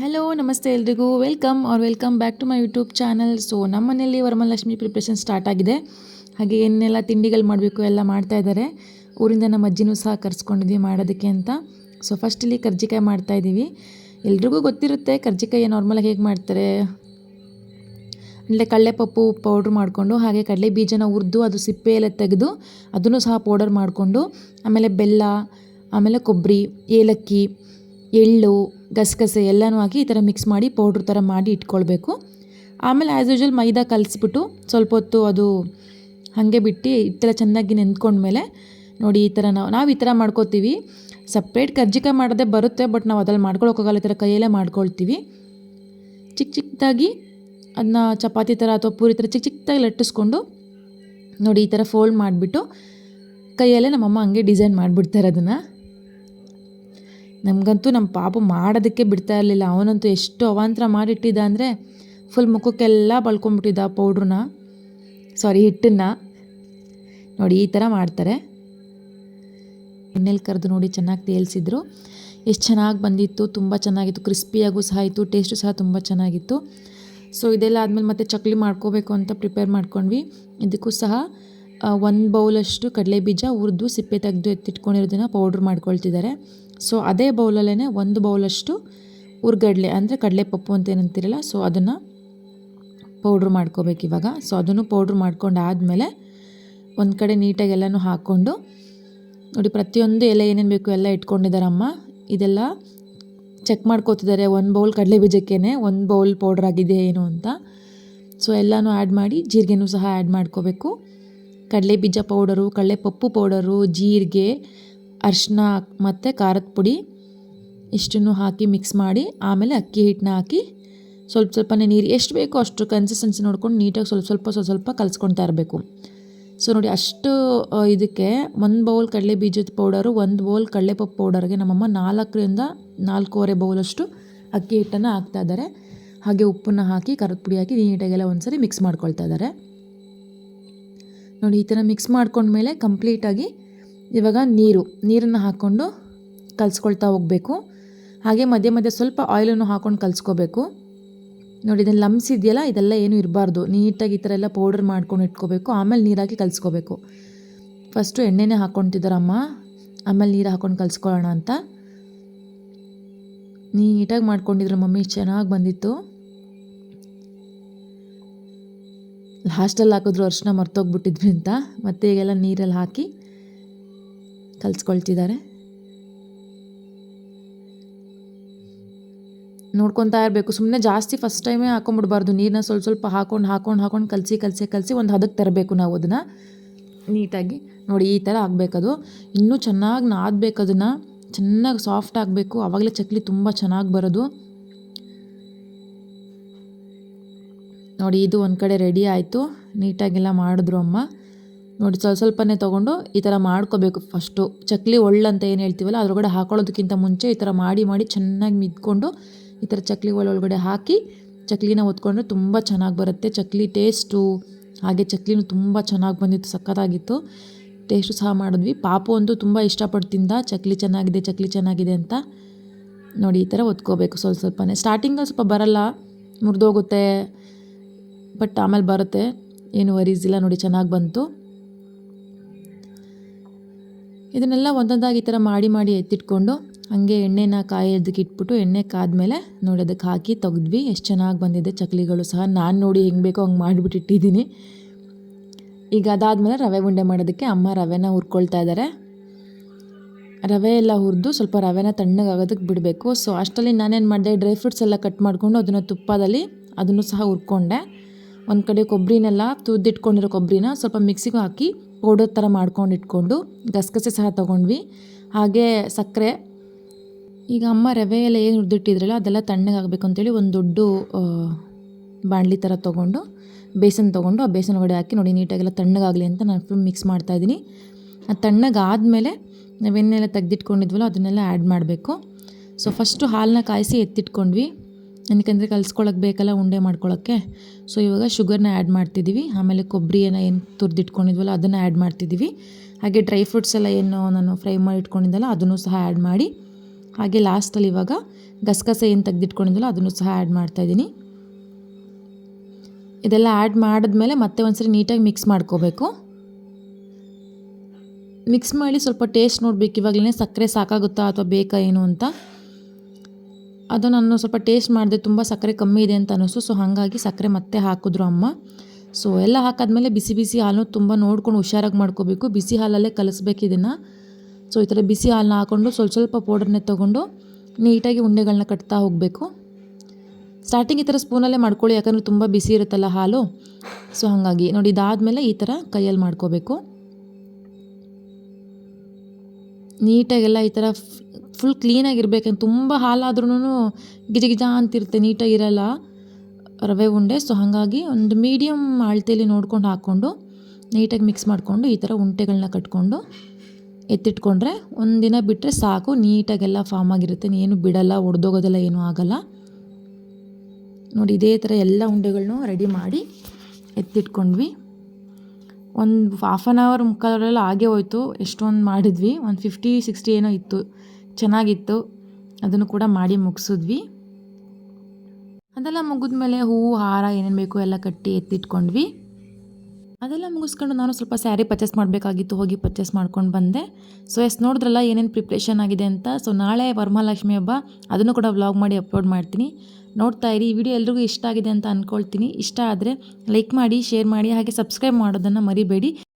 Hello ನಮಸ್ತೆ ಎಲ್ರಿಗೂ. Welcome or welcome back to my YouTube channel so ನಮ್ಮ ಮನೆಯಲ್ಲಿ ವರಮಹಾಲಕ್ಷ್ಮಿ ಪ್ರಿಪ್ರೇಷನ್ ಸ್ಟಾರ್ಟ್ ಆಗಿದೆ. ಹಾಗೆ ಏನೆಲ್ಲ ತಿಂಡಿಗಳು ಮಾಡಬೇಕು ಎಲ್ಲ ಮಾಡ್ತಾ ಇದ್ದಾರೆ. ಊರಿಂದ ನಮ್ಮ ಅಜ್ಜಿನೂ ಸಹ ಕರ್ಸ್ಕೊಂಡಿದ್ವಿ ಮಾಡೋದಕ್ಕೆ ಅಂತ. ಸೊ ಫಸ್ಟ್ ಇಲ್ಲಿ ಕರ್ಜಿಕಾಯಿ ಮಾಡ್ತಾ ಇದ್ದೀವಿ. ಎಲ್ರಿಗೂ ಗೊತ್ತಿರುತ್ತೆ ಕರ್ಜಿಕಾಯಿ ನಾರ್ಮಲಾಗಿ ಹೇಗೆ ಮಾಡ್ತಾರೆ. ಅಂದರೆ ಕಡಲೆಪಪ್ಪು ಪೌಡ್ರ್ ಮಾಡಿಕೊಂಡು, ಹಾಗೆ ಕಡಲೆ ಬೀಜನ ಹುರಿದು ಅದು ಸಿಪ್ಪೆ ಎಲ್ಲ ತೆಗೆದು ಅದನ್ನು ಸಹ ಪೌಡರ್ ಮಾಡಿಕೊಂಡು, ಆಮೇಲೆ ಬೆಲ್ಲ, ಆಮೇಲೆ ಕೊಬ್ಬರಿ, ಏಲಕ್ಕಿ ಎಳ್ಳು, ಗಸಗಸೆ ಎಲ್ಲನೂ ಹಾಕಿ ಈ ಥರ ಮಿಕ್ಸ್ ಮಾಡಿ ಪೌಡ್ರ್ ಥರ ಮಾಡಿ ಇಟ್ಕೊಳ್ಬೇಕು. ಆಮೇಲೆ ಆ್ಯಸ್ ಯೂಶ್ವಲ್ ಮೈದಾ ಕಲಿಸ್ಬಿಟ್ಟು ಸ್ವಲ್ಪ ಹೊತ್ತು ಅದು ಹಾಗೆ ಬಿಟ್ಟು ಹಿಟ್ಟೆಲ್ಲ ಚೆನ್ನಾಗಿ ನೆಂದ್ಕೊಂಡ್ಮೇಲೆ ನೋಡಿ ಈ ಥರ ನಾವು ನಾವು ಈ ಥರ ಮಾಡ್ಕೋತೀವಿ. ಸಪ್ರೇಟ್ ಕರ್ಜಿಕಾಯಿ ಮಾಡೋದೇ ಬರುತ್ತೆ ಬಟ್ ನಾವು ಅದ್ರಲ್ಲಿ ಮಾಡ್ಕೊಳೋಕ್ಕಾಗಲ್ಲ ಈ ಥರ ಕೈಯಲ್ಲೇ ಮಾಡ್ಕೊಳ್ತೀವಿ. ಚಿಕ್ಕ ಚಿಕ್ಕದಾಗಿ ಅದನ್ನ ಚಪಾತಿ ಥರ ಅಥವಾ ಪೂರಿ ಥರ ಚಿಕ್ಕ ಚಿಕ್ಕದಾಗಿ ಲಟ್ಟಿಸ್ಕೊಂಡು ನೋಡಿ ಈ ಥರ ಫೋಲ್ಡ್ ಮಾಡಿಬಿಟ್ಟು ಕೈಯಲ್ಲೇ ನಮ್ಮಮ್ಮ ಹಂಗೆ ಡಿಸೈನ್ ಮಾಡಿಬಿಡ್ತಾರೆ ಅದನ್ನು ನಮಗಂತೂ ನಮ್ಮ ಪಾಪು ಮಾಡೋದಕ್ಕೆ ಬಿಡ್ತಾ ಇರಲಿಲ್ಲ. ಅವನಂತೂ ಎಷ್ಟು ಅವಾಂತರ ಮಾಡಿಟ್ಟಿದ್ದ ಅಂದರೆ ಫುಲ್ ಮುಖಕ್ಕೆಲ್ಲ ಬಳ್ಕೊಂಬಿಟ್ಟಿದ್ದ ಪೌಡ್ರನ್ನ ಸಾರಿ ಹಿಟ್ಟನ್ನ. ನೋಡಿ, ಈ ಥರ ಮಾಡ್ತಾರೆ. ಎಣ್ಣೆಲಿ ಕರೆದು ನೋಡಿ ಚೆನ್ನಾಗಿ ತೇಲ್ಸಿದ್ರು. ಎಷ್ಟು ಚೆನ್ನಾಗಿ ಬಂದಿತ್ತು, ತುಂಬ ಚೆನ್ನಾಗಿತ್ತು. ಕ್ರಿಸ್ಪಿಯಾಗೂ ಸಹ ಇತ್ತು, ಟೇಸ್ಟು ಸಹ ತುಂಬ ಚೆನ್ನಾಗಿತ್ತು. ಸೊ ಇದೆಲ್ಲ ಆದಮೇಲೆ ಮತ್ತೆ ಚಕ್ಲಿ ಮಾಡ್ಕೋಬೇಕು ಅಂತ ಪ್ರಿಪೇರ್ ಮಾಡ್ಕೊಂಡ್ವಿ. ಇದಕ್ಕೂ ಸಹ ಒಂದು ಬೌಲಷ್ಟು ಕಡಲೆ ಬೀಜ ಹುರಿದು ಸಿಪ್ಪೆ ತೆಗೆದು ಎತ್ತಿಟ್ಕೊಂಡಿರೋದನ್ನು ಪೌಡ್ರ್ ಮಾಡ್ಕೊಳ್ತಿದ್ದಾರೆ ಸೊ ಅದೇ ಬೌಲಲ್ಲೇ ಒಂದು ಬೌಲಷ್ಟು ಹುರ್ಗಡ್ಲೆ ಅಂದರೆ ಕಡಲೆಪಪ್ಪು ಅಂತ ಏನಂತಿರಲ್ಲ ಸೊ ಅದನ್ನು ಪೌಡ್ರ್ ಮಾಡ್ಕೋಬೇಕು ಇವಾಗ. ಸೊ ಅದನ್ನು ಪೌಡ್ರ್ ಮಾಡ್ಕೊಂಡು ಆದಮೇಲೆ ಒಂದು ಕಡೆ ನೀಟಾಗಿ ಎಲ್ಲನೂ ಹಾಕ್ಕೊಂಡು, ನೋಡಿ ಪ್ರತಿಯೊಂದು ಎಲೆ ಏನೇನು ಬೇಕು ಎಲ್ಲ ಇಟ್ಕೊಂಡಿದ್ದಾರೆ ಅಮ್ಮ ಇದೆಲ್ಲ ಚೆಕ್ ಮಾಡ್ಕೋತಿದ್ದಾರೆ ಒಂದು ಬೌಲ್ ಕಡಲೆ ಬೀಜಕ್ಕೇ ಒಂದು ಬೌಲ್ ಪೌಡ್ರ್ ಆಗಿದೆ ಏನು ಅಂತ. ಸೊ ಎಲ್ಲನೂ ಆ್ಯಡ್ ಮಾಡಿ, ಜೀರಿಗೆನೂ ಸಹ ಆ್ಯಡ್ ಮಾಡ್ಕೋಬೇಕು. ಕಡಲೆ ಬೀಜ ಪೌಡರು ಕಡಲೆಪಪ್ಪು ಪೌಡರು, ಜೀರಿಗೆ ಅರಿಶಿನ ಮತ್ತು ಖಾರದ ಪುಡಿ ಇಷ್ಟನ್ನು ಹಾಕಿ ಮಿಕ್ಸ್ ಮಾಡಿ, ಆಮೇಲೆ ಅಕ್ಕಿ ಹಿಟ್ಟನ್ನ ಹಾಕಿ ಸ್ವಲ್ಪ ಸ್ವಲ್ಪನೇ ನೀರು ಎಷ್ಟು ಬೇಕೋ ಅಷ್ಟು ಕನ್ಸಿಸ್ಟೆನ್ಸಿ ನೋಡ್ಕೊಂಡು ನೀಟಾಗಿ ಸ್ವಲ್ಪ ಸ್ವಲ್ಪ ಸ್ವಲ್ಪ ಸ್ವಲ್ಪ ಕಲಿಸ್ಕೊಳ್ತಾ ಇರಬೇಕು. ಸೊ ನೋಡಿ ಅಷ್ಟು ಇದಕ್ಕೆ ಒಂದು ಬೌಲ್ ಕಡಲೆ ಬೀಜದ ಪೌಡರು, ಒಂದು ಬೌಲ್ ಕಡಲೆಪಪ್ಪು ಪೌಡರ್ಗೆ ನಮ್ಮಮ್ಮ ನಾಲ್ಕರಿಂದ ನಾಲ್ಕೂವರೆ ಬೌಲಷ್ಟು ಅಕ್ಕಿ ಹಿಟ್ಟನ್ನು ಹಾಕ್ತಾ ಇದ್ದಾರೆ. ಹಾಗೆ ಉಪ್ಪನ್ನು ಹಾಕಿ, ಖಾರದ ಪುಡಿ ಹಾಕಿ ನೀಟಾಗೆಲ್ಲ ಒಂದ್ಸರಿ ಮಿಕ್ಸ್ ಮಾಡ್ಕೊಳ್ತಾ ಇದ್ದಾರೆ. ನೋಡಿ, ಈ ಥರ ಮಿಕ್ಸ್ ಮಾಡ್ಕೊಂಡ್ಮೇಲೆ ಕಂಪ್ಲೀಟಾಗಿ ಇವಾಗ ನೀರು, ನೀರನ್ನು ಹಾಕ್ಕೊಂಡು ಕಲಿಸ್ಕೊಳ್ತಾ ಹೋಗಬೇಕು. ಹಾಗೆ ಮಧ್ಯೆ ಮಧ್ಯೆ ಸ್ವಲ್ಪ ಆಯಿಲನ್ನು ಹಾಕ್ಕೊಂಡು ಕಲಿಸ್ಕೋಬೇಕು. ನೋಡಿ ಇದನ್ನು ಲಮ್ಸ್ ಇದೆಯಲ್ಲ, ಇದೆಲ್ಲ ಏನೂ ಇರಬಾರ್ದು. ನೀಟಾಗಿ ಈ ಥರ ಎಲ್ಲ ಪೌಡರ್ ಮಾಡ್ಕೊಂಡು ಇಟ್ಕೋಬೇಕು. ಆಮೇಲೆ ನೀರಾಕಿ ಕಲಿಸ್ಕೋಬೇಕು. ಫಸ್ಟು ಎಣ್ಣೆನೇ ಹಾಕ್ಕೊತಿದ್ದಾರಮ್ಮ ಆಮೇಲೆ ನೀರು ಹಾಕ್ಕೊಂಡು ಕಲಿಸ್ಕೊಳ್ಳೋಣ ಅಂತ. ನೀಟಾಗಿ ಮಾಡ್ಕೊಂಡಿದ್ರು ಮಮ್ಮಿ, ಚೆನ್ನಾಗಿ ಬಂದಿತ್ತು. ಲಾಸ್ಟಲ್ಲಿ ಹಾಕಿದ್ರು ಅರ್ಶಿನ ಮರ್ತೋಗ್ಬಿಟ್ಟಿದ್ವಿ ಅಂತ. ಮತ್ತೆ ಈಗೆಲ್ಲ ನೀರಲ್ಲಿ ಹಾಕಿ ಕಲಿಸ್ಕೊಳ್ತಿದ್ದಾರೆ. ನೋಡ್ಕೊತಾ ಇರಬೇಕು. ಸುಮ್ಮನೆ ಜಾಸ್ತಿ ಫಸ್ಟ್ ಟೈಮೇ ಹಾಕೊಂಡ್ಬಿಡ್ಬಾರ್ದು. ನೀರನ್ನ ಸ್ವಲ್ಪ ಸ್ವಲ್ಪ ಹಾಕೊಂಡು ಹಾಕೊಂಡು ಹಾಕೊಂಡು ಕಲಸಿ ಕಲಸಿ ಕಲಸಿ ಒಂದು ಹದಕ್ಕೆ ತರಬೇಕು ನಾವು ಅದನ್ನು. ನೀಟಾಗಿ. ನೋಡಿ, ಈ ಥರ ಆಗಬೇಕದು. ಇನ್ನೂ ಚೆನ್ನಾಗಿ ನಾದಬೇಕು ಅದನ್ನು. ಚೆನ್ನಾಗಿ ಸಾಫ್ಟ್ ಆಗಬೇಕು. ಆವಾಗಲೇ ಚಕ್ಲಿ ತುಂಬ ಚೆನ್ನಾಗಿ ಬರೋದು. ನೋಡಿ ಇದು ಒಂದು ಕಡೆ ರೆಡಿ ಆಯಿತು. ನೀಟಾಗೆಲ್ಲ ಮಾಡಿದ್ರು ಅಮ್ಮ. ನೋಡಿ ಸ್ವಲ್ಪ ಸ್ವಲ್ಪನೇ ತೊಗೊಂಡು ಈ ಥರ ಮಾಡ್ಕೋಬೇಕು ಫಸ್ಟು ಚಕ್ಲಿ ಒಳ್ಳಂತ ಏನು ಹೇಳ್ತೀವಲ್ಲ, ಅದರೊಳಗಡೆ ಹಾಕೊಳ್ಳೋದಕ್ಕಿಂತ ಮುಂಚೆ ಈ ಥರ ಮಾಡಿ ಮಾಡಿ ಚೆನ್ನಾಗಿ ಮಿದ್ಕೊಂಡು ಈ ಥರ ಚಕ್ಲಿ ಒಳಗಡೆ ಹಾಕಿ ಚಕ್ಲಿನ ಒತ್ಕೊಂಡ್ರೆ ತುಂಬ ಚೆನ್ನಾಗಿ ಬರುತ್ತೆ. ಚಕ್ಲಿ ಟೇಸ್ಟು ಹಾಗೆ ಚಕ್ಲಿನೂ ತುಂಬ ಚೆನ್ನಾಗಿ ಬಂದಿತ್ತು, ಸಖತ್ತಾಗಿತ್ತು. ಟೇಸ್ಟು ಸಹ ಮಾಡಿದ್ವಿ. ಪಾಪು ಅಂತೂ ತುಂಬ ಇಷ್ಟಪಟ್ಟು ತಿಂದ ಚಕ್ಲಿ ಚೆನ್ನಾಗಿದೆ ಚಕ್ಲಿ ಚೆನ್ನಾಗಿದೆ ಅಂತ ನೋಡಿ ಈ ಥರ ಒತ್ಕೋಬೇಕು ಸ್ವಲ್ಪ ಸ್ವಲ್ಪನೇ. ಸ್ಟಾರ್ಟಿಂಗಲ್ಲಿ ಸ್ವಲ್ಪ ಬರಲ್ಲ, ಮುರಿದೋಗುತ್ತೆ. ಬಟ್ ಆಮೇಲೆ ಬರುತ್ತೆ. ಏನು ವರೀಸ್ ಇಲ್ಲ ನೋಡಿ, ಚೆನ್ನಾಗಿ ಬಂತು. ಇದನ್ನೆಲ್ಲ ಒಂದೊಂದಾಗಿ ಈ ಥರ ಮಾಡಿ ಮಾಡಿ ಎತ್ತಿಟ್ಕೊಂಡು ಹಾಗೆ ಎಣ್ಣೆನ ಕಾಯೋದಕ್ಕೆ ಇಟ್ಬಿಟ್ಟು ಎಣ್ಣೆ ಕಾದ್ಮೇಲೆ ನೋಡಿ, ಅದಕ್ಕೆ ಹಾಕಿ ತೆಗೆದ್ವಿ. ಎಷ್ಟು ಚೆನ್ನಾಗಿ ಬಂದಿದೆ ಚಕ್ಲಿಗಳು ಸಹ. ನಾನು ನೋಡಿ ಹೆಂಗೆ ಬೇಕೋ ಹಂಗೆ ಮಾಡಿಬಿಟ್ಟು ಇಟ್ಟಿದ್ದೀನಿ. ಈಗ ಅದಾದಮೇಲೆ ರವೆ ಉಂಡೆ ಮಾಡೋದಕ್ಕೆ ಅಮ್ಮ ರವೆನ ಹುರ್ಕೊಳ್ತಾ ಇದ್ದಾರೆ ರವೆ ಎಲ್ಲ ಹುರಿದು ಸ್ವಲ್ಪ ರವೆನ ತಣ್ಣಗಾಗೋದಕ್ಕೆ ಬಿಡಬೇಕು. ಸೊ ಅಷ್ಟರಲ್ಲಿ ನಾನೇನು ಮಾಡಿದೆ ಡ್ರೈ ಫ್ರೂಟ್ಸ್ ಎಲ್ಲ ಕಟ್ ಮಾಡಿಕೊಂಡು ಅದನ್ನು ತುಪ್ಪದಲ್ಲಿ ಅದನ್ನು ಸಹ ಹುರ್ಕೊಂಡೆ. ಒಂದು ಕಡೆ ಕೊಬ್ಬರಿನೆಲ್ಲ ತುದ್ದಿಟ್ಕೊಂಡಿರೋ ಕೊಬ್ಬರಿನ ಸ್ವಲ್ಪ ಮಿಕ್ಸಿಗೆ ಹಾಕಿ ಪೌಡರ್ ಥರ ಮಾಡ್ಕೊಂಡು ಇಟ್ಕೊಂಡು ಗಸಗಸೆ ಸಹ ತೊಗೊಂಡ್ವಿ. ಹಾಗೆ ಸಕ್ಕರೆ. ಈಗ ಅಮ್ಮ ರವೆ ಎಲ್ಲ ಏನು ಹುರಿದಿಟ್ಟಿದ್ರಲ್ಲ ಅದೆಲ್ಲ ತಣ್ಣಗಾಗಬೇಕು ಅಂತೇಳಿ ಒಂದು ದೊಡ್ಡ ಬಾಣಲಿ ಥರ ತೊಗೊಂಡು ಬೇಸನ್ ತೊಗೊಂಡು ಆ ಬೇಸನ್ ಒಡೆ ಹಾಕಿ ನೋಡಿ ನೀಟಾಗೆಲ್ಲ ತಣ್ಣಗಾಗಲಿ ಅಂತ ನಾನು ಫುಲ್ ಮಿಕ್ಸ್ ಮಾಡ್ತಾಯಿದ್ದೀನಿ ಅದು ತಣ್ಣಗಾದಮೇಲೆ ನಾವೇನೆಲ್ಲ ತೆಗೆದಿಟ್ಕೊಂಡಿದ್ವಲ್ಲ ಅದನ್ನೆಲ್ಲ ಆ್ಯಡ್ ಮಾಡಬೇಕು. ಸೊ ಫಸ್ಟು ಹಾಲನ್ನ ಕಾಯಿಸಿ ಎತ್ತಿಟ್ಕೊಂಡ್ವಿ. ಏನಕ್ಕೆ ಕಲ್ಸ್ಕೊಳ್ಳಕ್ಕೆ ಬೇಕಲ್ಲ ಉಂಡೆ ಮಾಡ್ಕೊಳ್ಳೋಕ್ಕೆ ಸೊ ಇವಾಗ ಶುಗರ್ನ ಆ್ಯಡ್ ಮಾಡ್ತಿದ್ದೀವಿ ಆಮೇಲೆ ಕೊಬ್ಬರಿಯನ್ನು ಏನು ತುರ್ದಿಟ್ಕೊಂಡಿದ್ವಲ್ಲ ಅದನ್ನು ಆ್ಯಡ್ ಮಾಡ್ತಿದ್ದೀವಿ ಹಾಗೆ ಡ್ರೈ ಫ್ರೂಟ್ಸ್ ಎಲ್ಲ ಏನು ನಾನು ಫ್ರೈ ಮಾಡಿ ಇಟ್ಕೊಂಡಿದ್ದಲ್ಲ ಅದನ್ನು ಸಹ ಆ್ಯಡ್ ಮಾಡಿ. ಹಾಗೆ ಲಾಸ್ಟಲ್ಲಿ ಇವಾಗ ಗಸಗಸೆ ಏನು ತೆಗೆದಿಟ್ಕೊಂಡಿದ್ದಲ್ಲ ಅದನ್ನು ಸಹ ಆ್ಯಡ್ ಮಾಡ್ತಾಯಿದ್ದೀನಿ ಇದೆಲ್ಲ ಆ್ಯಡ್ ಮಾಡಿದ್ಮೇಲೆ ಮತ್ತೆ ಒಂದ್ಸರಿ ನೀಟಾಗಿ ಮಿಕ್ಸ್ ಮಾಡ್ಕೋಬೇಕು. ಮಿಕ್ಸ್ ಮಾಡಿ ಸ್ವಲ್ಪ ಟೇಸ್ಟ್ ನೋಡಬೇಕು. ಇವಾಗಲೇ ಸಕ್ಕರೆ ಸಾಕಾಗುತ್ತಾ ಅಥವಾ ಬೇಕಾ ಏನು ಅಂತ. ಅದು ನಾನು ಸ್ವಲ್ಪ ಟೇಸ್ಟ್ ಮಾಡಿದೆ ತುಂಬ ಸಕ್ಕರೆ ಕಮ್ಮಿ ಇದೆ ಅಂತ ಅನ್ನಿಸ್ತು ಸೊ ಹಾಗಾಗಿ ಸಕ್ಕರೆ ಮತ್ತೆ ಹಾಕಿದ್ರು ಅಮ್ಮ. ಸೊ ಎಲ್ಲ ಹಾಕಾದ್ಮೇಲೆ ಬಿಸಿ ಬಿಸಿ ಹಾಲು ತುಂಬ ನೋಡ್ಕೊಂಡು ಹುಷಾರಾಗಿ ಮಾಡ್ಕೋಬೇಕು. ಬಿಸಿ ಹಾಲಲ್ಲೇ ಕಲಿಸ್ಬೇಕು ಇದನ್ನು. ಸೊ ಈ ಥರ ಬಿಸಿ ಹಾಲನ್ನ ಹಾಕ್ಕೊಂಡು ಸ್ವಲ್ಪ ಸ್ವಲ್ಪ ಪೌಡರ್ನೇ ತೊಗೊಂಡು ನೀಟಾಗಿ ಉಂಡೆಗಳನ್ನ ಕಟ್ತಾ ಹೋಗಬೇಕು. ಸ್ಟಾರ್ಟಿಂಗ್ ಈ ಥರ ಸ್ಪೂನಲ್ಲೇ ಮಾಡ್ಕೊಳ್ಳಿ, ಯಾಕಂದರೆ ತುಂಬ ಬಿಸಿ ಇರುತ್ತಲ್ಲ ಹಾಲು. ಸೊ ಹಾಗಾಗಿ ನೋಡಿ, ಇದಾದಮೇಲೆ ಈ ಥರ ಕೈಯಲ್ಲಿ ಮಾಡ್ಕೋಬೇಕು. ನೀಟಾಗೆಲ್ಲ ಈ ಥರ ಫುಲ್ ಕ್ಲೀನಾಗಿರ್ಬೇಕಂತ ತುಂಬ ಹಾಲಾದ್ರೂ ಗಿಜ ಗಿಜ ಅಂತಿರುತ್ತೆ ನೀಟಾಗಿರಲ್ಲ ರವೆ ಉಂಡೆ ಸೊ ಹಾಗಾಗಿ ಒಂದು ಮೀಡಿಯಮ್ ಅಳತೆಯಲ್ಲಿ ನೋಡ್ಕೊಂಡು ಹಾಕ್ಕೊಂಡು, ನೀಟಾಗಿ ಮಿಕ್ಸ್ ಮಾಡಿಕೊಂಡು ಈ ಥರ ಉಂಟೆಗಳನ್ನ ಕಟ್ಕೊಂಡು ಎತ್ತಿಟ್ಕೊಂಡ್ರೆ ಒಂದಿನ ಬಿಟ್ಟರೆ ಸಾಕು, ನೀಟಾಗೆಲ್ಲ ಫಾರ್ಮ್ ಆಗಿರುತ್ತೆ ಏನು ಬಿಡಲ್ಲ, ಒಡೆದೋಗೋದೆಲ್ಲ ಏನೂ ಆಗಲ್ಲ. ನೋಡಿ, ಇದೇ ಥರ ಎಲ್ಲ ಉಂಡೆಗಳನ್ನೂ ರೆಡಿ ಮಾಡಿ ಎತ್ತಿಟ್ಕೊಂಡ್ವಿ. ಒಂದು ಹಾಫ್ ಆನ್ ಅವರ್ ಮುಕ್ಕಾಲವರೆಲ್ಲ ಆಗೇ ಹೋಯ್ತು, ಎಷ್ಟೊಂದು ಮಾಡಿದ್ವಿ, ಒಂದು ಫಿಫ್ಟಿ ಸಿಕ್ಸ್ಟಿ ಏನೋ ಇತ್ತು. ಚೆನ್ನಾಗಿತ್ತು. ಅದನ್ನು ಕೂಡ ಮಾಡಿ ಮುಗಿಸಿದ್ವಿ. ಅದೆಲ್ಲ ಮುಗಿದ್ಮೇಲೆ ಹೂವು, ಹಾರ ಏನೇನು ಬೇಕು ಎಲ್ಲ ಕಟ್ಟಿ ಎತ್ತಿಟ್ಕೊಂಡ್ವಿ. ಅದೆಲ್ಲ ಮುಗಿಸ್ಕೊಂಡು ನಾನು ಸ್ವಲ್ಪ ಸ್ಯಾರಿ ಪರ್ಚೇಸ್ ಮಾಡಬೇಕಾಗಿತ್ತು, ಹೋಗಿ ಪರ್ಚೇಸ್ ಮಾಡ್ಕೊಂಡು ಬಂದೆ. ಸೊ ಎಸ್, ನೋಡಿದ್ರಲ್ಲ ಏನೇನು ಪ್ರಿಪ್ರೇಷನ್ ಆಗಿದೆ ಅಂತ? ಸೊ ನಾಳೆ ವರಮಹಾಲಕ್ಷ್ಮಿ ಹಬ್ಬ, ಅದನ್ನು ಕೂಡ ವ್ಲಾಗ್ ಮಾಡಿ ಅಪ್ಲೋಡ್ ಮಾಡ್ತೀನಿ. ನೋಡ್ತಾ ಇರಿ ಈ ವಿಡಿಯೋ ಎಲ್ರಿಗೂ ಇಷ್ಟ ಆಗಿದೆ ಅಂತ ಅಂದ್ಕೊಳ್ತೀನಿ ಇಷ್ಟ ಆದರೆ ಲೈಕ್ ಮಾಡಿ, ಶೇರ್ ಮಾಡಿ, ಹಾಗೆ ಸಬ್ಸ್ಕ್ರೈಬ್ ಮಾಡೋದನ್ನು ಮರಿಬೇಡಿ.